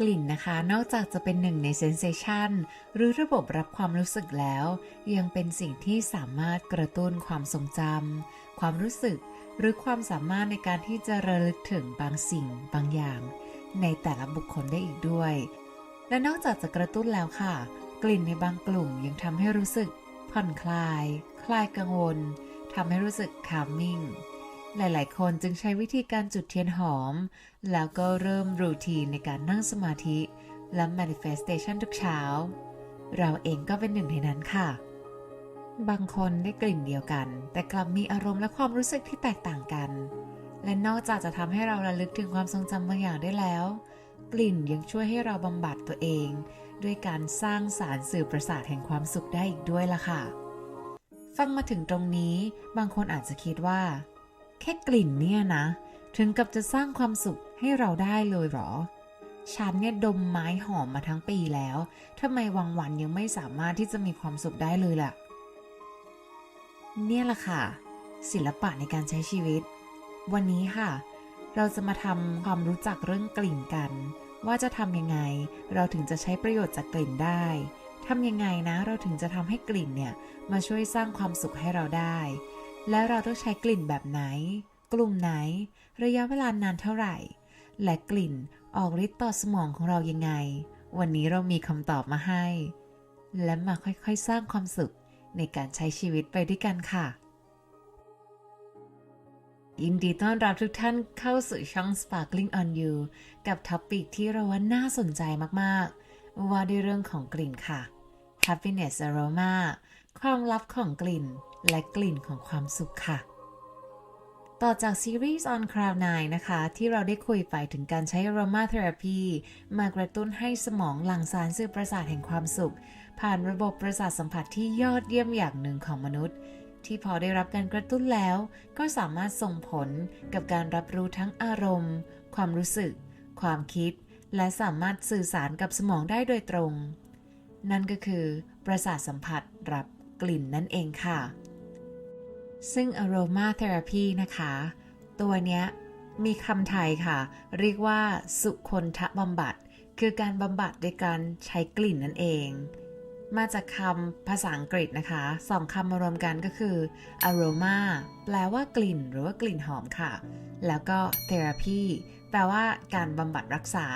กลิ่นนะคะ นอกจากจะเป็นหนึ่งในเซนเซชันหรือระบบรับความรู้สึกแล้ว ยังเป็นสิ่งที่สามารถกระตุ้นความทรงจำความรู้สึก หรือความสามารถในการที่จะระลึกถึงบางสิ่งบางอย่าง ในแต่ละบุคคลได้อีกด้วย และนอกจากจะกระตุ้นแล้วค่ะ กลิ่นในบางกลุ่มยังทำให้รู้สึกผ่อนคลาย คลายกังวลทำให้รู้สึก calming หลายๆ คนจึงใช้วิธีการจุดเทียนหอม แล้วก็เริ่มรูทีนในการนั่งสมาธิ และ manifestation ทุกเช้า เราเองก็เป็นหนึ่งในนั้นค่ะ บางคนได้กลิ่นเดียวกัน แต่กลับมีอารมณ์และความรู้สึกที่แตกต่างกัน และนอกจากจะทำให้เราระลึกถึงความทรงจำบางอย่างได้แล้ว กลิ่นยังช่วยให้เราบำบัดตัวเอง ด้วยการสร้างสารสื่อประสาทแห่งความสุขได้อีกด้วยล่ะค่ะ ฟังมาถึงตรงนี้ บางคนอาจจะคิดว่า แค่กลิ่นเนี่ยนะ ถึงกับจะสร้างความสุขให้เราได้เลยเหรอ ฉันเนี่ยดมไม้หอมมาทั้งปีแล้วทำไมวังวันยังไม่สามารถที่จะมีความสุขได้เลยล่ะ เนี่ยแหละค่ะ ศิลปะในการใช้ชีวิต วันนี้ค่ะ เราจะมาทำความรู้จักเรื่องกลิ่นกัน ว่าจะทำยังไง เราถึงจะใช้ประโยชน์จากกลิ่นได้ทำยังไงนะ เราถึงจะทำให้กลิ่นเนี่ย มาช่วยสร้างความสุขให้เราได้ และเราต้องใช้กลิ่นแบบไหน กลุ่มไหน ระยะเวลานานเท่าไหร่ และกลิ่นออกฤทธิ์ต่อสมองของเรายังไง วันนี้เรามีคำตอบมาให้ และมาค่อยๆสร้างความสุขในการใช้ชีวิตไปด้วยกันค่ะ ยินดีต้อนรับทุกท่านเข้าสู่ช่อง Sparkling on You กับท็อปิกที่เราว่าน่าสนใจมากๆ ว่าด้วยเรื่องของกลิ่นค่ะ Happiness Aroma ความลับของกลิ่นและกลิ่นของความสุขค่ะ ต่อจากซีรีส์ On Cloud 9นะคะ ที่เราได้คุยไปถึงการใช้ Aroma Therapy มากระตุ้นให้สมองหลั่งสารสื่อประสาทแห่งความสุข ผ่านระบบประสาทสัมผัสที่ยอดเยี่ยมอย่างหนึ่งของมนุษย์ ที่พอได้รับการกระตุ้นแล้ว ก็สามารถส่งผลกับการรับรู้ทั้งอารมณ์ ความรู้สึก ความคิด และสามารถสื่อสารกับสมองได้โดยตรง นั่นก็คือ ประสาทสัมผัสรับกลิ่นนั่นเองค่ะ ซึ่ง aroma therapy นะคะ ตัวเนี้ยมีคำไทยค่ะ เรียกว่าสุคนทะบำบัด คือการบำบัดโดยการใช้กลิ่นนั่นเอง มาจากคำภาษาอังกฤษนะคะสองคำมารวมกันก็คือ aroma แปลว่ากลิ่นหรือว่ากลิ่นหอมค่ะ แล้วก็ therapy แปลว่าการบำบัดรักษา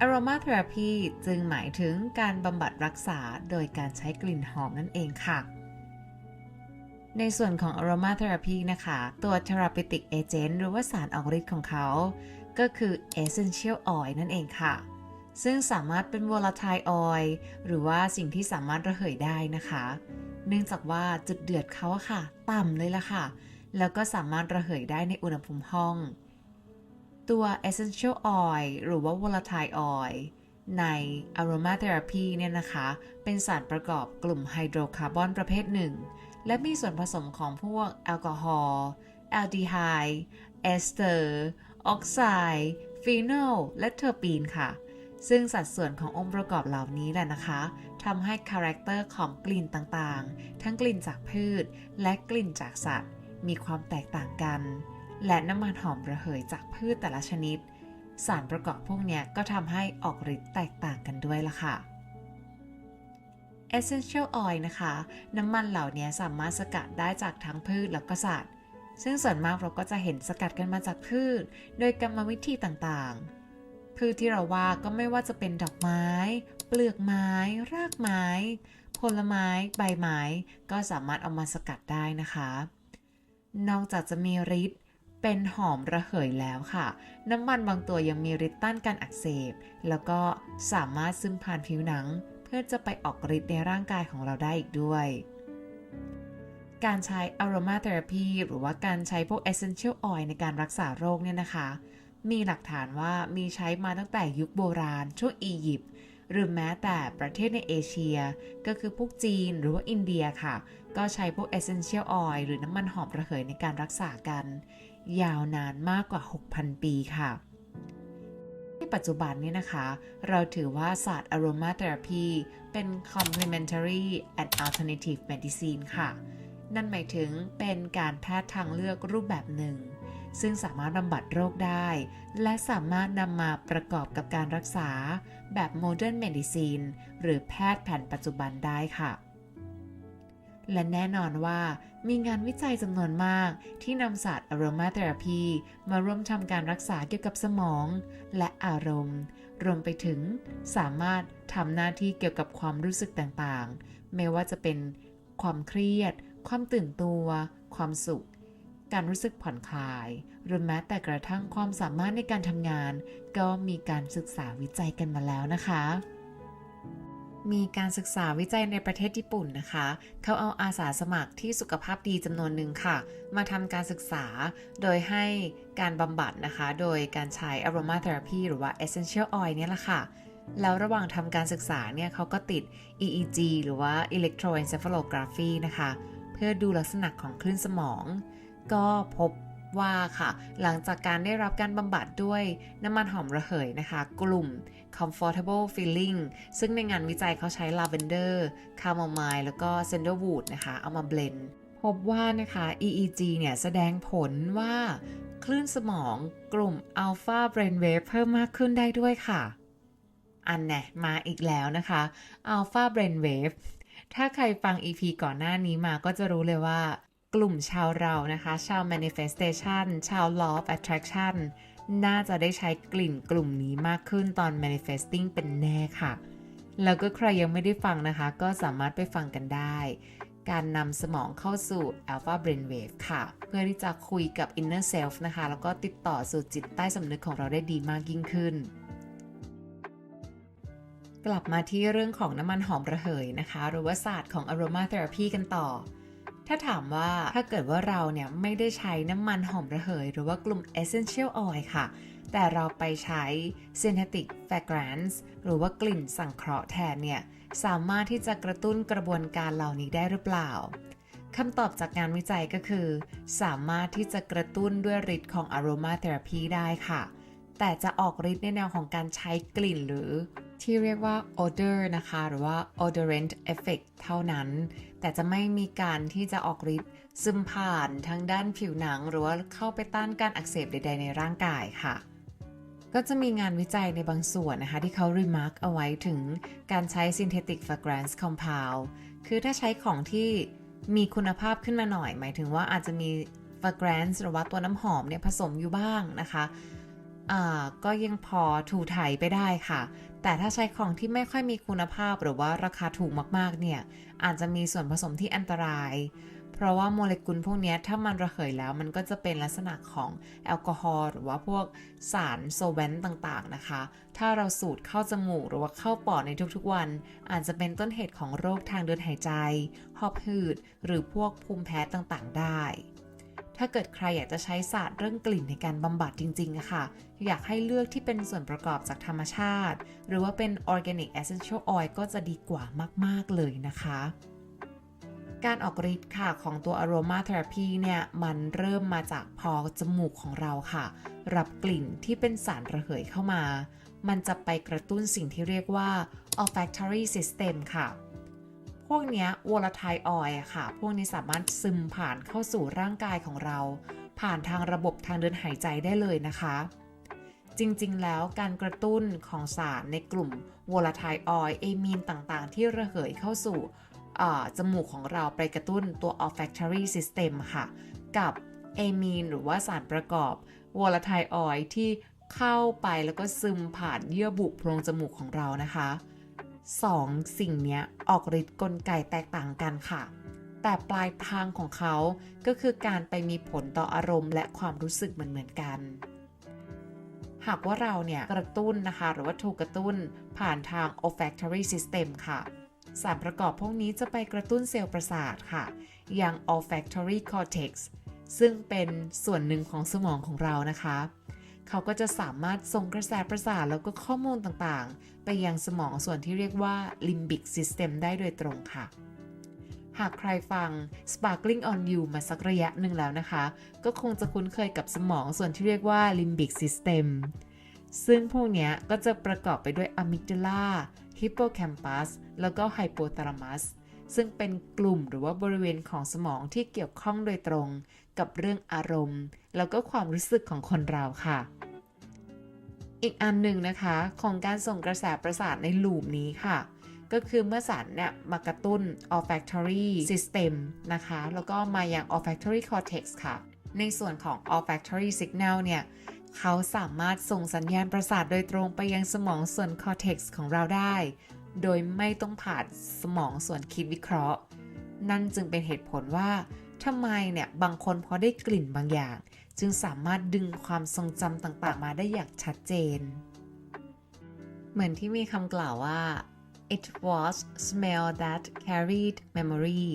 aroma therapy จึงหมายถึงการบำบัดรักษาโดยการใช้กลิ่นหอมนั่นเองค่ะ ในส่วนของ aroma therapy นะคะ ตัว therapeutic agent หรือว่าสารออกฤทธิ์ของเขา ก็คือ essential oil นั่นเองค่ะ ซึ่งสามารถเป็น volatile oil หรือว่าสิ่งที่สามารถระเหยได้นะคะ เนื่องจากว่าจุดเดือดเขาค่ะ ต่ำเลยละค่ะ แล้วก็สามารถระเหยได้ในอุณหภูมิห้อง ตัว essential oil หรือว่า volatile oil ใน aromatherapy เนี่ยนะคะ เป็นสารประกอบกลุ่มไฮโดรคาร์บอนประเภทหนึ่ง และมีส่วนผสมของพวกแอลกอฮอล์แอลดีไฮด์เอสเตอร์ ออกไซด์ฟีนอลและเทอร์ปีนค่ะ ซึ่งสัดส่วนขององค์ประกอบเหล่านี้แหละนะคะทำให้คาแรคเตอร์ของกลิ่นต่างๆ ทั้งกลิ่นจากพืช และกลิ่นจากสัตว์ มีความแตกต่างกัน และน้ำมันหอมระเหยจากพืชแต่ละชนิด สารประกอบพวกนี้ก็ทำให้ออกฤทธิ์แตกต่างกันด้วยล่ะค่ะ Essential Oil นะคะ น้ำมันเหล่านี้สามารถสกัดได้จากทั้งพืชแล้วก็สัตว์ ซึ่งส่วนมากเราก็จะเห็นสกัดกันมาจากพืช โดยกรรมวิธีต่างๆ พืชที่เราว่าก็ไม่ว่าจะเป็นดอกไม้ เปลือกไม้ รากไม้ ผลไม้ ใบไม้ ก็สามารถเอามาสกัดได้นะคะ นอกจากจะมีฤทธิ์เป็นหอมระเหยแล้วค่ะ น้ำมันบางตัวยังมีฤทธิ์ต้านการอักเสบ แล้วก็สามารถซึมผ่านผิวหนัง เพื่อจะไปออกฤทธิ์ในร่างกายของเราได้อีกด้วย การใช้ aroma therapy หรือว่าการใช้พวก essential oil ในการรักษาโรคเนี่ยนะคะ มีหลักฐานว่ามีใช้มาตั้งแต่ยุคโบราณ ช่วงอียิปต์หรือแม้แต่ประเทศในเอเชีย ก็คือพวกจีนหรือว่าอินเดียค่ะ ก็ใช้พวก essential oil หรือน้ำมันหอมระเหยในการรักษากัน ยาวนานมากกว่า 6,000 ปีค่ะ ปัจจุบันนี้นะคะ เราถือว่าศาสตร์ aromatherapy เป็น complementary and alternative medicine ค่ะ นั่นหมายถึงเป็นการแพทย์ทางเลือกรูปแบบหนึ่ง ซึ่งสามารถบำบัดโรคได้ และสามารถนำมาประกอบกับการรักษาแบบ Modern Medicine หรือแพทย์แผนปัจจุบันได้ค่ะ และแน่นอนว่ามีงานวิจัยจำนวนมากที่นำศาสตร์ aromatherapy มาร่วมทำการรักษาเกี่ยวกับสมองและอารมณ์ รวมไปถึงสามารถทำหน้าที่เกี่ยวกับความรู้สึกต่างๆ ไม่ว่าจะเป็นความเครียด ความตื่นตัว ความสุข การรู้สึกผ่อนคลาย หรือแม้แต่กระทั่งความสามารถในการทำงาน ก็มีการศึกษาวิจัยกันมาแล้วนะคะ มีการศึกษาวิจัยในประเทศญี่ปุ่นนะคะ เขาเอาอาสาสมัครที่สุขภาพดีจำนวนหนึ่งค่ะ มาทำการศึกษาโดยให้การบำบัดนะคะ โดยการใช้ aromatherapy หรือว่า essential oil เนี่ยแหละค่ะ แล้วระหว่างทำการศึกษาเนี่ยเขาก็ติด EEG หรือว่า electroencephalography นะคะ เพื่อดูลักษณะของคลื่นสมอง ก็พบว่าค่ะ หลังจากการได้รับการบำบัดด้วยน้ำมันหอมระเหยนะคะ กลุ่ม comfortable feeling ซึ่งในงานวิจัยเขาใช้ lavender chamomile แล้วก็ sandalwood นะคะ เอามาเบลนพบว่านะคะ EEG เนี่ยแสดงผลว่าคลื่นสมองกลุ่ม alpha brainwave เพิ่มมากขึ้นได้ด้วยค่ะ อันแน่มาอีกแล้วนะคะ alpha brainwave ถ้าใครฟัง EP ก่อนหน้านี้มาก็จะรู้เลยว่า กลุ่มชาวเรานะคะ ชาว manifestation ชาว law of attraction น่าจะได้ใช้กลิ่นกลุ่มนี้มากขึ้นตอน manifesting เป็นแน่ค่ะ แล้วก็ใครยังไม่ได้ฟังนะคะ ก็สามารถไปฟังกันได้ การนำสมองเข้าสู่ alpha brainwave ค่ะ เพื่อที่จะคุยกับ inner self นะคะ แล้วก็ติดต่อสู่จิตใต้สำนึกของเราได้ดีมากยิ่งขึ้น กลับมาที่เรื่องของน้ำมันหอมระเหยนะคะ หรือว่าศาสตร์ของ aromatherapy กันต่อ ถ้าถามว่าถ้าเกิดว่าเราเนี่ยไม่ได้ใช้น้ำมันหอมระเหย หรือว่ากลุ่ม essential oil ค่ะ แต่เราไปใช้ synthetic fragrance หรือว่ากลิ่นสังเคราะห์แทนเนี่ย สามารถที่จะกระตุ้นกระบวนการเหล่านี้ได้หรือเปล่าคำตอบจากงานวิจัยก็คือ สามารถที่จะกระตุ้นด้วยฤทธิ์ของ aromatherapy ได้ค่ะ แต่จะออกฤทธิ์ในแนวของการใช้กลิ่นหรือ ที่เรียกว่า odor นะคะ หรือว่า odorant effect เท่านั้น แต่จะไม่มีการที่จะออกฤทธิ์ซึมผ่านทางด้านผิวหนัง หรือว่าเข้าไปต้านการอักเสบใด ๆ ในร่างกายค่ะ ก็จะมีงานวิจัยในบางส่วนนะคะ ที่เขา remark เอาไว้ถึงการใช้ synthetic fragrance compound คือถ้าใช้ของที่มีคุณภาพขึ้นมาหน่อย หมายถึงว่าอาจจะมี fragrance หรือว่าตัวน้ำหอมเนี่ยผสมอยู่บ้างนะคะ ก็ยังพอถูถ่ายไปได้ค่ะ แต่ถ้าใช้ของที่ไม่ค่อยมีคุณภาพหรือว่าราคาถูกมากๆ เนี่ย อาจจะมีส่วนผสมที่อันตราย เพราะว่าโมเลกุลพวกนี้ถ้ามันระเหยแล้วมันก็จะเป็นลักษณะของแอลกอฮอล์หรือว่าพวกสารโซแวนต์ต่างๆนะคะ ถ้าเราสูดเข้าจมูกหรือว่าเข้าปอดในทุกๆวัน อาจจะเป็นต้นเหตุของโรคทางเดินหายใจ หอบหืด หรือพวกภูมิแพ้ต่างๆ ได้ ถ้าเกิดใครอยากจะใช้ศาสตร์เรื่องกลิ่นในการบำบัดจริงๆอะค่ะ อยากให้เลือกที่เป็นส่วนประกอบจากธรรมชาติ หรือว่าเป็น organic essential oil ก็จะดีกว่ามากๆเลยนะคะการออกฤทธิ์ค่ะของตัว aroma therapy เนี่ยมันเริ่มมาจากพอจมูกของเราค่ะ รับกลิ่นที่เป็นสารระเหยเข้ามา มันจะไปกระตุ้นสิ่งที่เรียกว่า olfactory system ค่ะ พวกนี้ย volatile oil อะค่ะ พวกนี้สามารถซึมผ่านเข้าสู่ร่างกายของเรา ผ่านทางระบบทางเดินหายใจได้เลยนะคะ จริงๆ แล้วการกระตุ้นของสารในกลุ่ม volatile oil เอมีนต่างๆ ที่ระเหยเข้าสู่จมูกของเราไปกระตุ้นตัว olfactory system ค่ะ กับเอมีนหรือว่าสารประกอบ volatile oil ที่เข้าไปแล้วก็ซึมผ่านเยื่อบุโพรงจมูกของเรานะคะ สองสิ่งนี้ออกฤทธิ์กลไกแตกต่างกันค่ะ แต่ปลายทางของเขาก็คือการไปมีผลต่ออารมณ์และความรู้สึกเหมือนๆกัน หากว่าเราเนี่ยกระตุ้นนะคะ หรือว่าถูกกระตุ้นผ่านทาง olfactory system ค่ะสารประกอบพวกนี้จะไปกระตุ้นเซลล์ประสาทค่ะ อย่าง olfactory cortex ซึ่งเป็นส่วนหนึ่งของสมองของเรานะคะ เขาก็จะสามารถส่งกระแสประสาทแล้วก็ข้อมูลต่างๆ ไปยังสมองส่วนที่เรียกว่า limbic system ได้โดยตรงค่ะ หากใครฟัง Sparkling on You มาสักระยะหนึ่งแล้วนะคะ ก็คงจะคุ้นเคยกับสมองส่วนที่เรียกว่า limbic system ซึ่งพวกนี้ก็จะประกอบไปด้วย amygdala hippocampus แล้วก็ hypothalamus ซึ่งเป็นกลุ่มหรือว่าบริเวณของสมองที่เกี่ยวข้องโดยตรง กับเรื่องอารมณ์ แล้วก็ความรู้สึกของคนเราค่ะ อีกอันหนึ่งนะคะของการส่งกระแสประสาทในลูปนี้ค่ะ ก็คือเมื่อสารเนี่ยมากระตุ้น olfactory system นะคะ แล้วก็มายัง olfactory cortex ค่ะ ในส่วนของ olfactory signal เนี่ยเขาสามารถส่งสัญญาณประสาทโดยตรงไปยังสมองส่วน cortex ของเราได้ โดยไม่ต้องผ่านสมองส่วนคิดวิเคราะห์ นั่นจึงเป็นเหตุผลว่า ทำไมเนี่ยบางคนพอได้กลิ่นบางอย่าง จึงสามารถดึงความทรงจำต่างๆ มาได้อย่างชัดเจน เหมือนที่มีคำกล่าวว่า it was smell that carried memory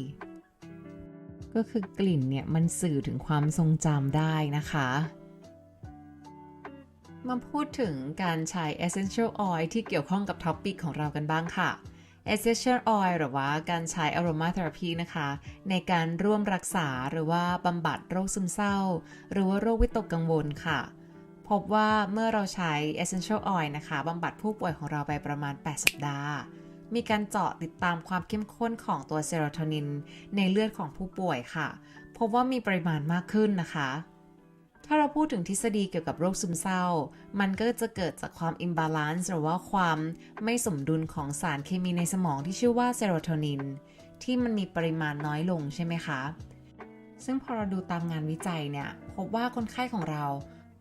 ก็คือกลิ่นเนี่ยมันสื่อถึงความทรงจำได้นะคะ มาพูดถึงการใช้ essential oil ที่เกี่ยวข้องกับท็อปปิกของเรากันบ้างค่ะ essential oil หรือว่าการใช้ aromatherapy นะคะ ในการร่วมรักษาหรือว่าบำบัดโรคซึมเศร้า หรือว่าโรควิตกกังวลค่ะ พบว่าเมื่อเราใช้ essential oil นะคะบำบัดผู้ป่วยของเราไปประมาณ 8 สัปดาห์ มีการเจาะติดตามความเข้มข้นของตัวเซโรโทนินในเลือดของผู้ป่วยค่ะ พบว่ามีปริมาณมากขึ้นนะคะ ถ้าเราพูดถึงทฤษฎีเกี่ยวกับโรคซึมเศร้า มันก็จะเกิดจากความอิมบาลานซ์หรือว่าความไม่สมดุลของสารเคมีในสมองที่ชื่อว่าเซโรโทนิน ที่มันมีปริมาณน้อยลงใช่ไหมคะ ซึ่งพอเราดูตามงานวิจัยเนี่ย พบว่าคนไข้ของเรา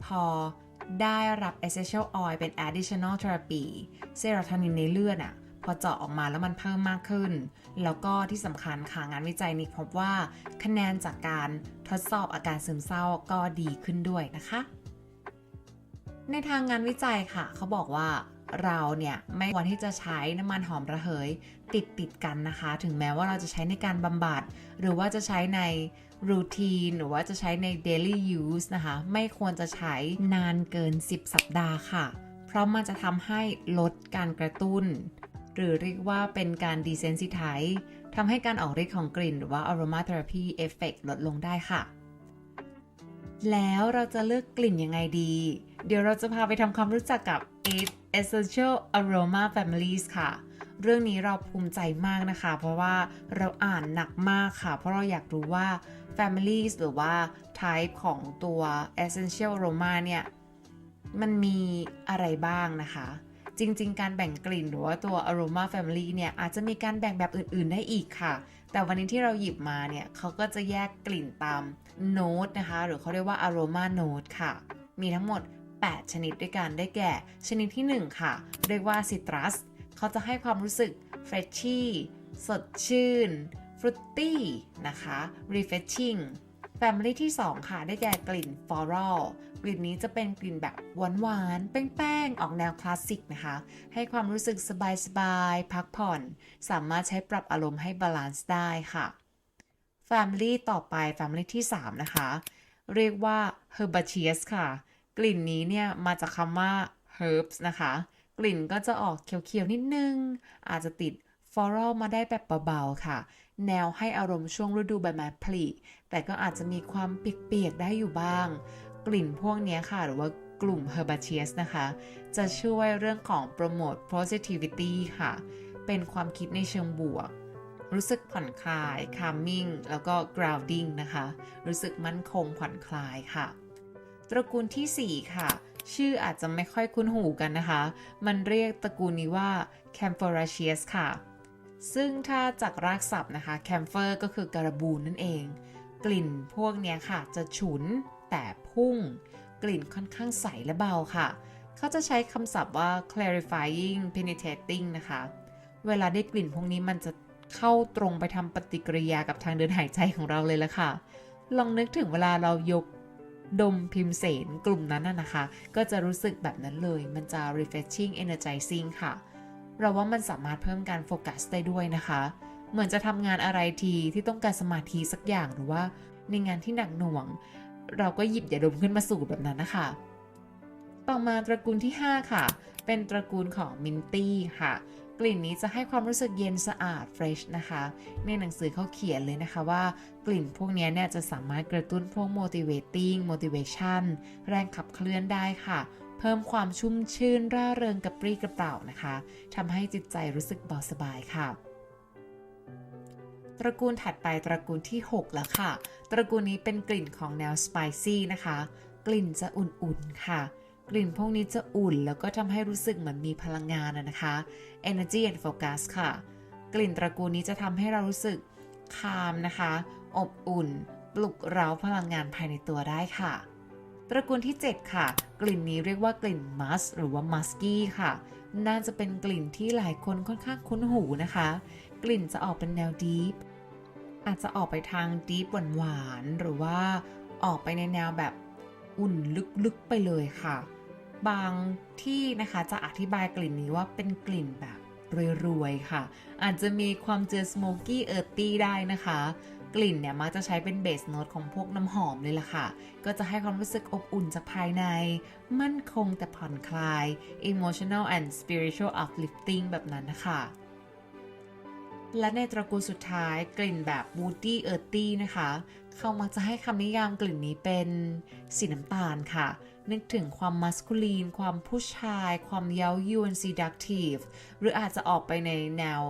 พอได้รับ essential oil เป็น additional therapy เซโรโทนินในเลือดอะ พอเจาะออกมาแล้วมันเพิ่มมากขึ้น แล้วก็ที่สำคัญค่ะงานวิจัยนี้พบว่าคะแนนจากการทดสอบอาการซึมเศร้าก็ดีขึ้นด้วยนะคะ ในทางงานวิจัยค่ะ เขาบอกว่าเราเนี่ยไม่ควรที่จะใช้น้ำมันหอมระเหยติดติดกันนะคะ ถึงแม้ว่าเราจะใช้ในการบำบัด หรือว่าจะใช้ในรูทีนหรือว่าจะใช้ใน daily use นะคะ ไม่ควรจะใช้นานเกิน 10 สัปดาห์ค่ะ เพราะมันจะทำให้ลดการกระตุ้น หรือเรียกว่าเป็นการ desensitize ทำให้การออกฤทธิ์ของกลิ่น หรือว่า aromatherapy effect ลดลงได้ค่ะ แล้วเราจะเลือกกลิ่นยังไงดี เดี๋ยวเราจะพาไปทำความรู้จักกับ 8 essential aroma families ค่ะ เรื่องนี้เราภูมิใจมากนะคะ เพราะว่าเราอ่านหนักมากค่ะ เพราะเราอยากรู้ว่า families หรือว่า type ของตัว essential aroma เนี่ย มันมีอะไรบ้างนะคะ จริง ๆ การแบ่งกลิ่นหรือว่าตัว aroma family เนี่ยอาจจะมีการแบ่งแบบอื่น ๆ ได้อีกค่ะ แต่วันนี้ที่เราหยิบมาเนี่ยเขาก็จะแยกกลิ่นตามโน้ตนะคะ หรือเขาเรียกว่า aroma note ค่ะ มีทั้งหมด 8 ชนิดด้วยกันได้แก่ ชนิดที่ 1 ค่ะ เรียกว่า citrus เขาจะให้ความรู้สึก freshy สดชื่น fruity นะคะ refreshing Family ที่ 2 ค่ะ ได้แก่กลิ่น floral กลิ่นนี้จะเป็นกลิ่นแบบหวานๆ แป้งๆ ออกแนวคลาสสิกนะคะ ให้ความรู้สึกสบายๆ พักผ่อน สามารถใช้ปรับอารมณ์ให้บาลานซ์ได้ค่ะ Family ต่อไป Family ที่ 3 นะคะ เรียกว่า herbaceous ค่ะ กลิ่นนี้เนี่ย มาจากคำว่า herbs นะคะ กลิ่นก็จะออกเขียวๆ นิดนึง อาจจะติด floral มาได้แบบเบาๆ ค่ะ แนวให้อารมณ์ช่วงฤดูใบไม้ผลิแต่ก็อาจจะมีความเปียกๆได้อยู่บ้าง กลิ่นพวกนี้ค่ะ หรือว่ากลุ่ม herbaceous นะคะ จะช่วยเรื่องของโปรโมท positivity ค่ะ เป็นความคิดในเชิงบวก รู้สึกผ่อนคลาย calming แล้วก็ grounding นะคะ รู้สึกมั่นคงผ่อนคลายค่ะ ตระกูลที่ 4 ค่ะชื่ออาจจะไม่ค่อยคุ้นหูกันนะคะ มันเรียกตระกูลนี้ว่า camphoraceous ค่ะ ซึ่งถ้าจากรากศัพท์นะคะ camphor ก็คือการบูนนั่นเอง กลิ่นพวกนี้ค่ะ จะฉุนแต่พุ่ง กลิ่นค่อนข้างใสและเบาค่ะ เขาจะใช้คำศัพท์ว่า clarifying penetrating นะคะ เวลาได้กลิ่นพวกนี้มันจะเข้าตรงไปทำปฏิกิริยากับทางเดินหายใจของเราเลยละค่ะ ลองนึกถึงเวลาเรายกดมพิมเสนกลุ่มนั้นน่ะนะคะ ก็จะรู้สึกแบบนั้นเลย มันจะ refreshing energizing ค่ะ เราว่ามันสามารถเพิ่มการโฟกัสได้ด้วยนะคะ เหมือนจะทำงานอะไรทีที่ต้องการสมาธิสักอย่างหรือว่าในงานที่หนักหน่วง เราก็หยิบยาดมขึ้นมาสูดแบบนั้นนะคะ ต่อมาตระกูลที่ 5 ค่ะ เป็นตระกูลของมินตี้ค่ะ กลิ่นนี้จะให้ความรู้สึกเย็นสะอาด fresh นะคะ ในหนังสือเขาเขียนเลยนะคะว่ากลิ่นพวกนี้เนี่ยจะสามารถกระตุ้นพวก motivating motivation แรงขับเคลื่อนได้ค่ะ เพิ่มความชุ่มชื่นร่าเริงกระปรี้กระเปร่านะคะทำให้จิตใจรู้สึกเบาสบายค่ะตระกูลถัดไปตระกูลที่ 6 แล้วค่ะ ตระกูลนี้เป็นกลิ่นของแนวสไปซี่นะคะ กลิ่นจะอุ่นๆค่ะ กลิ่นพวกนี้จะอุ่น แล้วก็ทำให้รู้สึกเหมือนมีพลังงานอะนะคะ energy and focus ค่ะ กลิ่นตระกูลนี้จะทำให้เรารู้สึกคามนะคะ อบอุ่น ปลุกเร้าพลังงานภายในตัวได้ค่ะ ตระกูลที่ 7 ค่ะ กลิ่นนี้เรียกว่ากลิ่นมัสหรือว่ามัสกี้ค่ะ น่าจะเป็นกลิ่นที่หลายคนค่อนข้างคุ้นหูนะคะ กลิ่นจะออกเป็นแนวดีฟอาจจะออกไปทางดีฟหวานๆหรือว่าออกไปในแนวแบบอุ่นลึกๆไปเลยค่ะ บางที่นะคะจะอธิบายกลิ่นนี้ว่าเป็นกลิ่นแบบรวยๆค่ะ อาจจะมีความเจอสโมกี้เอิร์ตี้ได้นะคะ กลิ่นเนี่ยมักจะใช้เป็นเบสโน้ตของพวกน้ำหอมเลยล่ะค่ะ ก็จะให้ความรู้สึกอบอุ่นจากภายใน มั่นคงแต่ผ่อนคลาย emotional and spiritual uplifting แบบนั้นนะคะและในตระกูลสุดท้ายกลิ่นแบบ woody earthy นะคะ เขามักจะให้คำนิยามกลิ่นนี้เป็นสีน้ำตาลค่ะ นึกถึงความมัสคูลีน ความผู้ชาย ความเย้ายวน seductive หรืออาจจะออกไปในแนว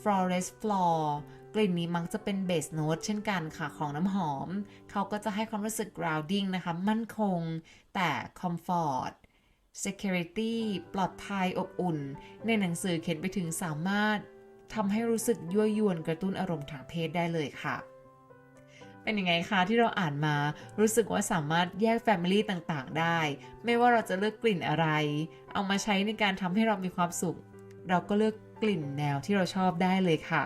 florist floor กลิ่นนี้มักจะเป็นเบสโน้ตเช่นกันค่ะของน้ำหอม เขาก็จะให้ความรู้สึก grounding นะคะ มั่นคง แต่ comfort security ปลอดภัยอบอุ่น ในหนังสือเขียนไปถึงสามารถทำให้รู้สึกยั่วยวนกระตุ้นอารมณ์ทางเพศได้เลยค่ะ เป็นยังไงคะที่เราอ่านมา รู้สึกว่าสามารถแยก Family ต่างๆ ได้ ไม่ว่าเราจะเลือกกลิ่นอะไร เอามาใช้ในการทำให้เรามีความสุข เราก็เลือกกลิ่นแนวที่เราชอบได้เลยค่ะ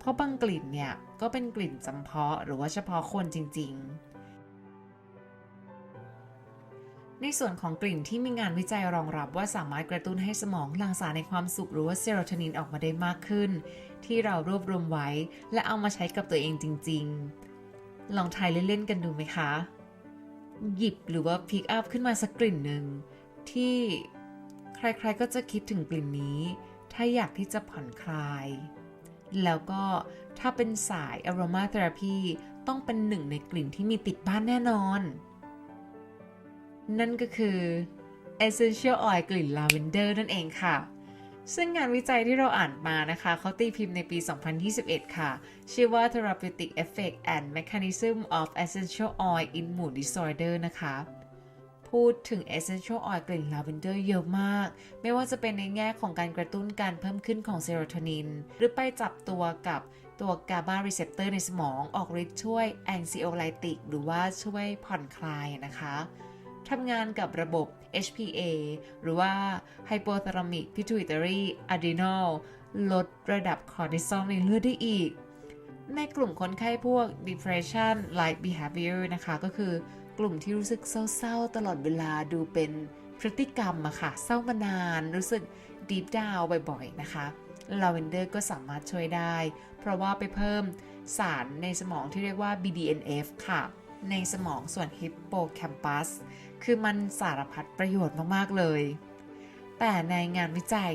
เพราะบางกลิ่นเนี่ยก็เป็นกลิ่นจำเพาะหรือว่าเฉพาะคนจริง ๆ ในส่วนของกลิ่นที่มีงานวิจัยรองรับว่าสามารถกระตุ้นให้สมองหลั่งสารในความสุขหรือว่าเซโรโทนินออกมาได้มากขึ้น ที่เรารวบรวมไว้ และเอามาใช้กับตัวเองจริง ๆ ลองทายเล่นๆกันดูไหมคะ หยิบหรือว่าพิกอัพขึ้นมาสักกลิ่นหนึ่งที่ใครๆก็จะคิดถึงกลิ่นนี้ ถ้าอยากที่จะผ่อนคลาย แล้วก็ถ้าเป็นสาย aroma therapy ต้องเป็นหนึ่งในกลิ่นที่มีติดบ้านแน่นอน นั่นก็คือ essential oil กลิ่น lavender นั่นเองค่ะ ซึ่งงานวิจัยที่เราอ่านมานะคะ เขาตีพิมพ์ในปี 2021 ค่ะ ชื่อว่า therapeutic effect and mechanism of essential oil in mood disorder นะคะ พูดถึง essential oil กลิ่น lavender เยอะมาก ไม่ว่าจะเป็นในแง่ของการกระตุ้นการเพิ่มขึ้นของเซโรโทนิน หรือไปจับตัวกับตัว GABA receptor ในสมองออกฤทธิ์ช่วย anxiolytic หรือว่าช่วยผ่อนคลายนะคะทำงานกับระบบ HPA หรือว่า hypothalamic pituitary adrenal ลดระดับคอร์ติซอลในเลือดได้อีก ในกลุ่มคนไข้พวก depression like behavior นะคะ ก็คือ กลุ่มที่รู้สึกเศร้าๆ ตลอดเวลาดูเป็นพฤติกรรมอะค่ะเศร้ามานานรู้สึก deep down บ่อยๆนะคะ lavender ก็สามารถช่วยได้ เพราะว่าไปเพิ่มสารในสมองที่เรียกว่า BDNF ค่ะ ในสมองส่วน hippocampus คือมันสารพัดประโยชน์มากๆเลย แต่ในงานวิจัย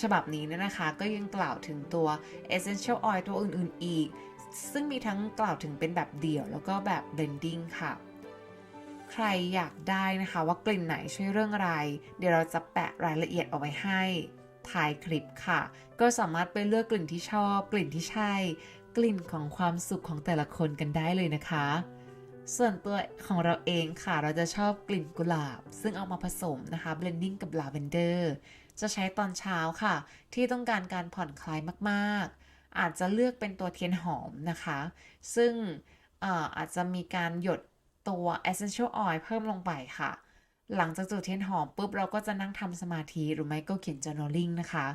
ฉบับนี้เนี่ยนะคะ ก็ยังกล่าวถึงตัว essential oil ตัวอื่นๆอีก ซึ่งมีทั้งกล่าวถึงเป็นแบบเดี่ยวแล้วก็แบบ blending ค่ะ ใครอยากได้นะคะว่ากลิ่นไหนช่วยเรื่องอะไร เดี๋ยวเราจะแปะรายละเอียดเอาไว้ให้ท้ายคลิปค่ะ ก็สามารถไปเลือกกลิ่นที่ชอบ กลิ่นที่ใช่ กลิ่นของความสุขของแต่ละคนกันได้เลยนะคะ ส่วนตัวของเราเองค่ะ เราจะชอบกลิ่นกุหลาบ ซึ่งเอามาผสมนะคะ blending กับลาเวนเดอร์จะใช้ตอนเช้าค่ะ ที่ต้องการการผ่อนคลายมากๆ อาจจะเลือกเป็นตัวเทียนหอมนะคะ ซึ่งอาอาจจะมีการหยด ตัว essential oil เพิ่มลงไปค่ะ หลังจากจุดเทียนหอมปุ๊บเราก็จะนั่งทำสมาธิหรือไม่ก็เขียน journaling นะคะ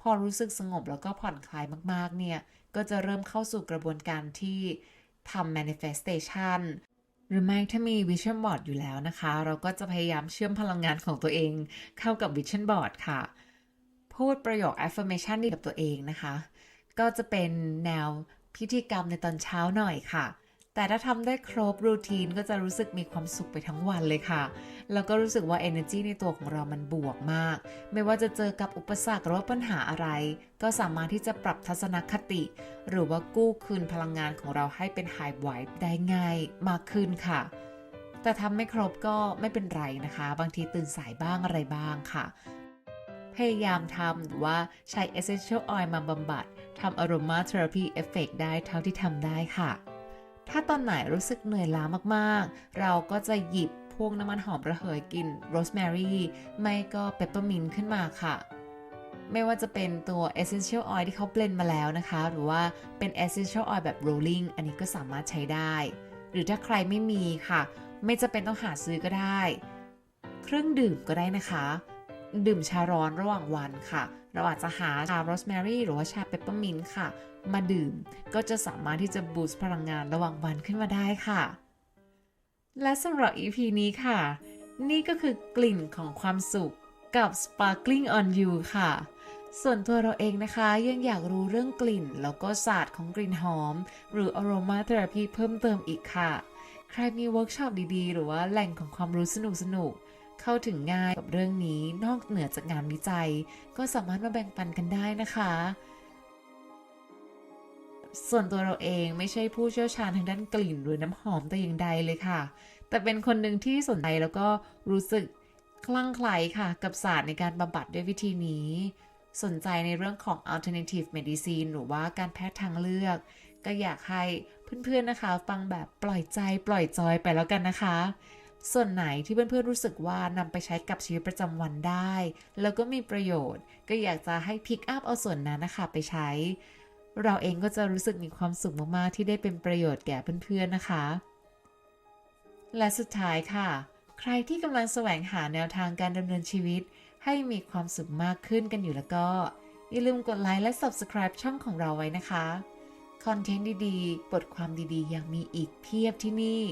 พอรู้สึกสงบแล้วก็ผ่อนคลายมากๆเนี่ย ก็จะเริ่มเข้าสู่กระบวนการที่ทำ manifestation หรือไม่ถ้ามี vision board อยู่แล้วนะคะ เราก็จะพยายามเชื่อมพลังงานของตัวเองเข้ากับ vision board ค่ะ พูดประโยค affirmation นี้กับตัวเองนะคะ ก็จะเป็นแนวพิธีกรรมในตอนเช้าหน่อยค่ะ แต่ถ้าทำได้ครบรูทีนก็จะรู้สึกมีความสุขไปทั้งวันเลยค่ะ แล้วก็รู้สึกว่า energy ในตัวของเรามันบวกมาก ไม่ว่าจะเจอกับอุปสรรคหรือว่าปัญหาอะไร ก็สามารถที่จะปรับทัศนคติ หรือว่ากู้คืนพลังงานของเราให้เป็น high vibe ได้ง่ายมากขึ้นค่ะ แต่ทำไม่ครบก็ไม่เป็นไรนะคะ บางทีตื่นสายบ้างอะไรบ้างค่ะ พยายามทำหรือว่าใช้ essential oil มาบำบัดทำ aroma therapy effect ได้เท่าที่ทำได้ค่ะ ถ้าตอนไหนรู้สึกเหนื่อยล้ามากๆ เราก็จะหยิบพวกน้ำมันหอมระเหยกลิ่นโรสแมรี่ไม่ก็เปปเปอร์มินขึ้นมาค่ะ ไม่ว่าจะเป็นตัว essential oil ที่เขาเบลนด์มาแล้วนะคะ หรือว่าเป็น essential oil แบบ rolling อันนี้ก็สามารถใช้ได้ หรือถ้าใครไม่มีค่ะ ไม่จะเป็นต้องหาซื้อก็ได้ เครื่องดื่มก็ได้นะคะ ดื่มชาร้อนระหว่างวันค่ะ เราอาจจะหาชาโรสแมรี่หรือว่าชาเปปเปอร์มินต์ค่ะ มาดื่มก็จะสามารถที่จะบูสต์พลังงานระหว่างวันขึ้นมาได้ค่ะ และสำหรับ EP นี้ค่ะ นี่ก็คือกลิ่นของความสุขกับ Sparkling on You ค่ะ ส่วนตัวเราเองนะคะยังอยากรู้เรื่องกลิ่น แล้วก็ศาสตร์ของกลิ่นหอม หรือ aroma therapy เพิ่มเติมอีกค่ะ ใครมีเวิร์กช็อปดีๆ หรือว่าแหล่งของความรู้สนุกๆ เข้าถึงง่ายกับเรื่องนี้นอกเหนือจากงานวิจัย ก็สามารถมาแบ่งปันกันได้นะคะ ส่วนตัวเราเองไม่ใช่ผู้เชี่ยวชาญทางด้านกลิ่นหรือน้ำหอมแต่อย่างใดเลยค่ะ แต่เป็นคนหนึ่งที่สนใจแล้วก็รู้สึกคลั่งไคล้ค่ะ กับศาสตร์ในการบำบัดด้วยวิธีนี้ สนใจในเรื่องของ alternative medicine หรือว่าการแพทย์ทางเลือก ก็อยากให้เพื่อนๆนะคะ ฟังแบบปล่อยใจปล่อยจอยไปแล้วกันนะคะ ส่วนไหนที่เพื่อนๆรู้สึกว่านำไปใช้กับชีวิตประจำวันได้ แล้วก็มีประโยชน์ ก็อยากจะให้พิกอัพเอาส่วนนั้นนะคะไปใช้ เราเองก็จะรู้สึกมีความสุขมากๆ ที่ได้เป็นประโยชน์แก่เพื่อนๆนะคะ และสุดท้ายค่ะ ใครที่กำลังแสวงหาแนวทางการดำเนินชีวิต ให้มีความสุขมากขึ้นกันอยู่แล้วก็ อย่าลืมกดไลค์และ Subscribe ช่องของเราไว้นะคะคอนเทนต์ดีๆ บทความดีๆ ยังมีอีกเพียบที่นี่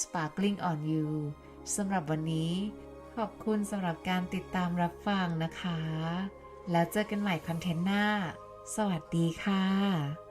Sparkling on You สำหรับวันนี้ขอบคุณสำหรับการติดตามรับฟังนะคะ แล้วเจอกันใหม่คอนเทนต์หน้า สวัสดีค่ะ